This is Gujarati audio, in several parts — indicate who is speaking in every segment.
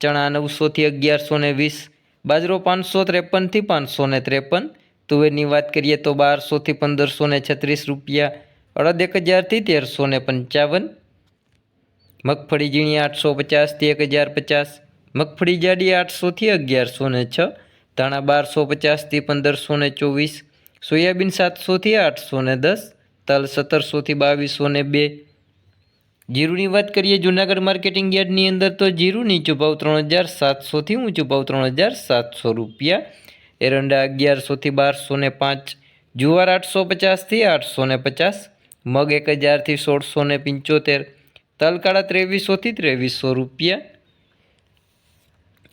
Speaker 1: ચણા નવસોથી અગિયારસો ને વીસ, બાજરો પાંચસો ત્રેપનથી પાંચસો ને ત્રેપન, તુવેરની વાત કરીએ તો બારસોથી પંદરસો ને છત્રીસ રૂપિયા, અડદ એક હજારથી તેરસો ને પંચાવન, મગફળી ઝીણી આઠસો પચાસથી એક હજાર પચાસ, મગફળી જાડી આઠસોથી અગિયારસો ને છ, ધાણા બારસો પચાસથી પંદરસો ને ચોવીસ, સોયાબીન સાતસોથી આઠસો ને દસ, તલ સત્તરસોથી બાવીસો ને બે જીરુની વાત કરીએ, જૂનાગઢ માર્કેટિંગ યાર્ડની અંદર તો જીરું નીચો ભાવ ત્રણ હજાર સાતસોથી ઊંચો ભાવ ત્રણ હજાર સાતસો રૂપિયા. એરંડા અગિયારસોથી બારસો ને પાંચ, જુવાર આઠસો પચાસથી આઠસો ને પચાસ, મગ એક હજારથી સોળસો ને પંચોતેર, તલકાળા ત્રેવીસોથી ત્રેવીસો રૂપિયા.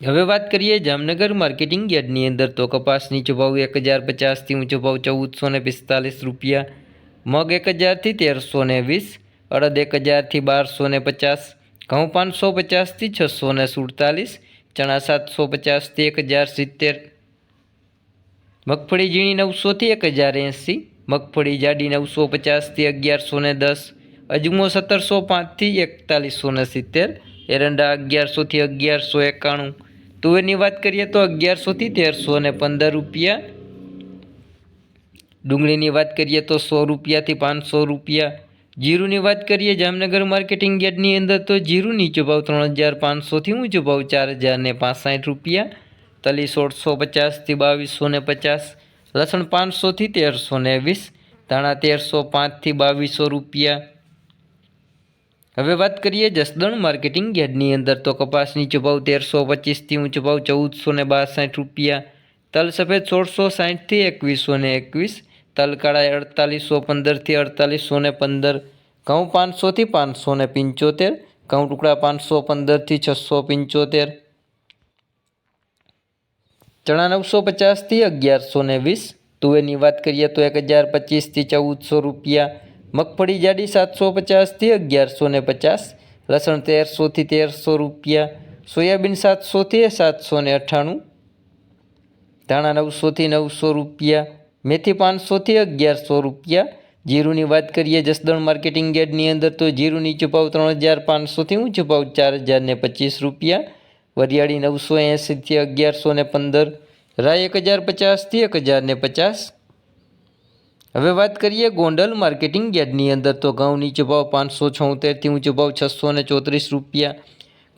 Speaker 1: હવે વાત કરીએ જામનગર માર્કેટિંગ યાર્ડની અંદર તો કપાસ નીચો ભાવ એક હજાર પચાસથી ઊંચો ભાવ ચૌદસો ને પિસ્તાલીસ રૂપિયા, મગ એક હજારથી તેરસો ને વીસ અડદ એક હજારથી બારસો ને પચાસ, ઘઉં પાંચસો પચાસથી છસો ને સુડતાલીસ, ચણા સાતસો પચાસથી એક હજાર સિત્તેર, મગફળી ઝીણી નવસોથી એક હજાર એંસી, મગફળી જાડી નવસો પચાસથી અગિયારસો ને દસ, અજમો સત્તરસો પાંચથી એકતાલીસો ને સિત્તેર, એરંડા અગિયારસોથી અગિયારસો એકાણું, તુવેરની વાત કરીએ તો અગિયારસોથી તેરસો ને પંદર રૂપિયા, ડુંગળીની વાત કરીએ તો સો રૂપિયાથી પાંચસો રૂપિયા જીરુની વાત કરીએ, જામનગર માર્કેટિંગ યાર્ડની અંદર તો જીરું નીચો ભાવ ત્રણ હજાર પાંચસોથી ઊંચો ભાવ ચાર હજાર ને પાંસઠ રૂપિયા, તલી સોળસો પચાસથી બાવીસો ને પચાસ, લસણ પાંચસોથી તેરસો ને વીસ, ધાણા તેરસો પાંચથી બાવીસો રૂપિયા. હવે વાત કરીએ જસદણ માર્કેટિંગ યાર્ડની અંદર તો કપાસ નીચો ભાવ તેરસો પચીસથી ઊંચો ભાવ ચૌદસો ને બાસઠ રૂપિયા, તલ સફેદ સોળસો સાઠથી એકવીસો ને એકવીસ તલકાળા અડતાલીસો પંદરથી અડતાલીસો ને પંદર ઘઉં પાંચસોથી પાંચસો ને પંચોતેર, ઘઉં ટુકડા પાંચસો પંદરથી છસો પંચોતેર. ચણા નવસો પચાસથી અગિયારસો ને વીસ. તુવેરની વાત કરીએ તો એક હજાર પચીસથી ચૌદસો રૂપિયા. મગફળી જાડી સાતસો પચાસથી અગિયારસો ને પચાસ. લસણ તેરસોથી તેરસો રૂપિયા. સોયાબીન સાતસોથી સાતસો ને અઠ્ઠાણું ધાણા નવસોથી નવસો રૂપિયા. મેથી પાંચસોથી અગિયારસો રૂપિયા. જીરુની વાત કરીએ જસદણ માર્કેટિંગ યાર્ડની અંદર, તો જીરું નીચો ત્રણ હજાર પાંચસોથી હું ભાવ ચાર હજાર ને પચીસ રૂપિયા. વરિયાળી નવસો એંસીથી અગિયારસો ને પંદર. રાય એક હજાર પચાસથી એક હજાર ને પચાસ. હવે વાત કરીએ ગોંડલ માર્કેટિંગ યાર્ડની અંદર, તો ઘઉં નીચો પાંચસો છોતેરથી ઊંચો ભાવ છસો ને ચોત્રીસ રૂપિયા.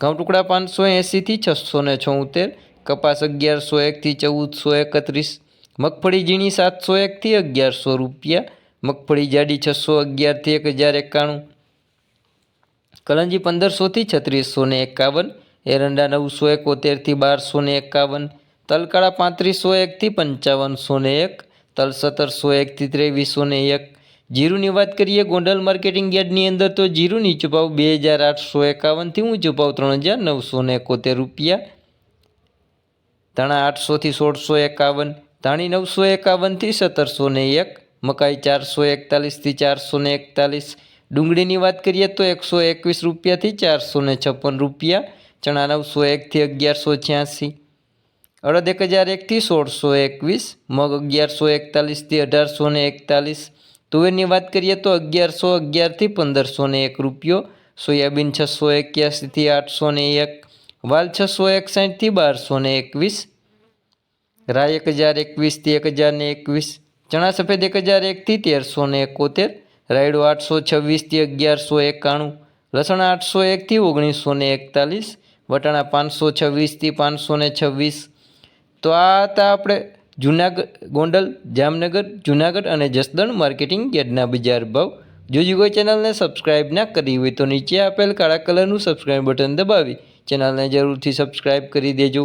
Speaker 1: ઘઉં ટુકડા પાંચસો એંસીથી છસો ને છોતેર. કપાસ અગિયારસો એકથી ચૌદસો એકત્રીસ. મગફળી ઝીણી સાતસો એકથી અગિયારસો રૂપિયા મગફળી જાડી છસો અગિયારથી એક હજાર એકાણું. કલંજી પંદરસોથી છત્રીસો ને એકાવન, એરંડા નવસો એકોતેરથી બારસો ને એકાવન, તલકાળા પાંત્રીસો એકથી પંચાવનસો ને એક, તલ સત્તરસો એકથી ત્રેવીસો ને એક. જીરુની વાત કરીએ ગોંડલ માર્કેટિંગ યાર્ડની અંદર તો જીરું નીચો ભાવ બે હજાર આઠસો એકાવનથી ઊંચો ભાવ ત્રણ હજાર નવસો ને એકોતેર રૂપિયા. ધણા આઠસોથી સોળસો એકાવન ધાણી નવસો એકાવનથી સત્તરસો ને એક, મકાઈ ચારસો એકતાલીસથી ચારસો ને એકતાલીસ, ડુંગળીની વાત કરીએ તો એકસો એકવીસ રૂપિયાથી ચારસો ને છપ્પન રૂપિયા, ચણા નવસો એકથી અગિયારસો છ્યાસી, અડદ એક હજાર એકથી સોળસો એકવીસ, મગ અગિયારસો એકતાલીસથી અઢારસો ને એકતાલીસ, તુવેરની વાત કરીએ તો અગિયારસો અગિયારથી પંદરસો ને એક રૂપિયો, સોયાબીન છસો એક્યાસીથી આઠસો ને એક, વાલ છસો એકસાઠથી બારસો ને એકવીસ રાય એક હજાર એકવીસથી એક હજાર ને એકવીસ ચણા સફેદ એક હજાર એકથી તેરસો ને એકોતેર, રાયડો આઠસો છવ્વીસથી અગિયારસો એકાણું, લસણ આઠસો એકથી ઓગણીસો ને એકતાલીસ, વટાણા પાંચસો છવ્વીસથી પાંચસો ને છવ્વીસ. તો આ હતા આપણે જુનાગઢ, ગોંડલ, જામનગર, જુનાગઢ અને જસદણ માર્કેટિંગ યાર્ડના બજાર ભાવ. જો કોઈ ચેનલને સબસ્ક્રાઇબ ના કરી હોય તો નીચે આપેલ કાળા કલરનું સબસ્ક્રાઇબ બટન દબાવી. ચેનલને જરૂરથી સબસ્ક્રાઇબ કરી દેજો.